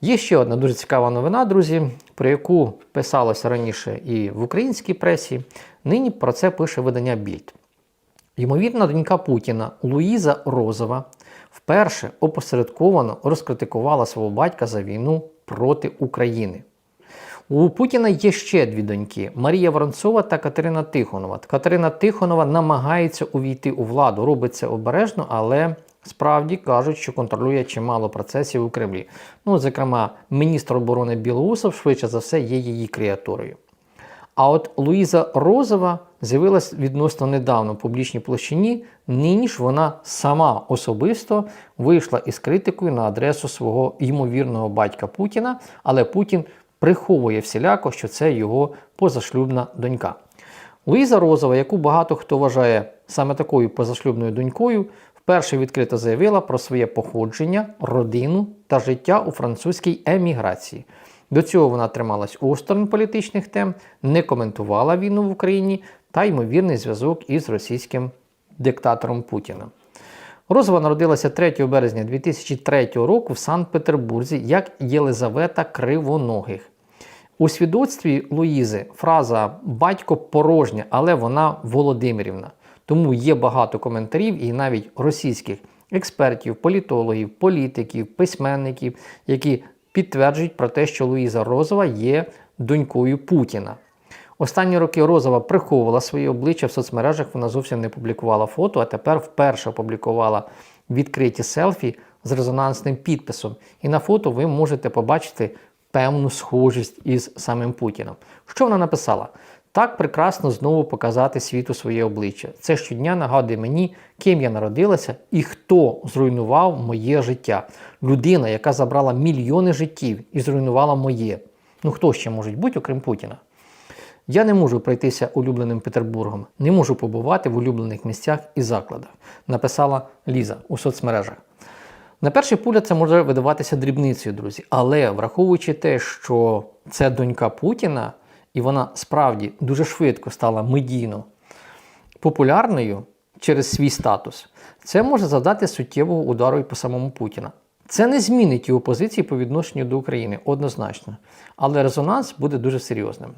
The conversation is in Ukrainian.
Є ще одна дуже цікава новина, друзі, про яку писалося раніше і в українській пресі. Нині про це пише видання Більд. Ймовірна донька Путіна Луїза Розова вперше опосередковано розкритикувала свого батька за війну проти України. У Путіна є ще дві доньки Марія Воронцова та Катерина Тихонова. Катерина Тихонова намагається увійти у владу, робить це обережно, але справді кажуть, що контролює чимало процесів у Кремлі. Ну, зокрема, міністр оборони Білоусов, швидше за все, є її креатурою. А от Луїза Розова з'явилась відносно недавно в публічній площині. Нині ж вона сама особисто вийшла із критикою на адресу свого ймовірного батька Путіна, але Путін приховує всіляко, що це його позашлюбна донька. Луїза Розова, яку багато хто вважає саме такою позашлюбною донькою, вперше відкрито заявила про своє походження, родину та життя у французькій еміграції. До цього вона трималась осторонь політичних тем, не коментувала війну в Україні та ймовірний зв'язок із російським диктатором Путіна. Розова народилася 3 березня 2003 року в Санкт-Петербурзі як Єлизавета Кривоногих. У свідоцтві Луїзи фраза батько порожня, але вона Володимирівна. Тому є багато коментарів і навіть російських експертів, політологів, політиків, письменників, які підтверджують про те, що Луїза Розова є донькою Путіна. Останні роки Розова приховувала своє обличчя в соцмережах, вона зовсім не публікувала фото, а тепер вперше опублікувала відкриті селфі з резонансним підписом. І на фото ви можете побачити певну схожість із самим Путіном. Що вона написала? Так прекрасно знову показати світу своє обличчя. Це щодня нагадує мені, ким я народилася і хто зруйнував моє життя. Людина, яка забрала мільйони життів і зруйнувала моє. Ну хто ще може бути, окрім Путіна? Я не можу пройтися улюбленим Петербургом, не можу побувати в улюблених місцях і закладах, написала Ліза у соцмережах. На перший погляд це може видаватися дрібницею, друзі, але враховуючи те, що це донька Путіна, і вона справді дуже швидко стала медійно популярною через свій статус, це може завдати суттєвого удару і по самому Путіна. Це не змінить його позиції по відношенню до України однозначно, але резонанс буде дуже серйозним.